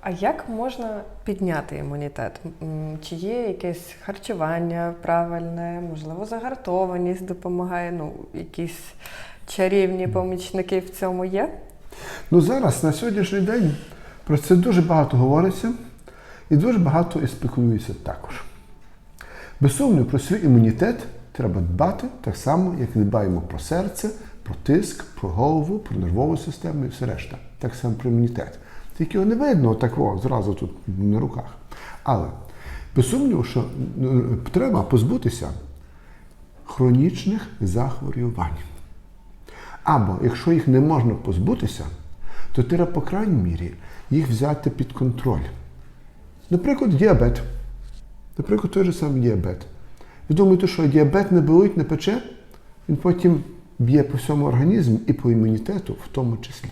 А як можна підняти імунітет? Чи є якесь харчування правильне, можливо, загартованість допомагає? Ну, якісь чарівні помічники в цьому є? Ну зараз, на сьогоднішній день, про це дуже багато говориться і дуже багато і спекулюється також. Без сумніву, про свій імунітет треба дбати так само, як дбаємо про серце, про тиск, про голову, про нервову систему і все решта. Так само про імунітет. Тільки його не видно так о, зразу тут на руках. Але без сумніву, що е, треба позбутися хронічних захворювань. Або якщо їх не можна позбутися, то треба, по крайній мірі, їх взяти під контроль. Наприклад, діабет. Наприклад, той же самий діабет. Ви думаєте, що діабет не болить, не пече, він потім б'є по всьому організму і по імунітету в тому числі.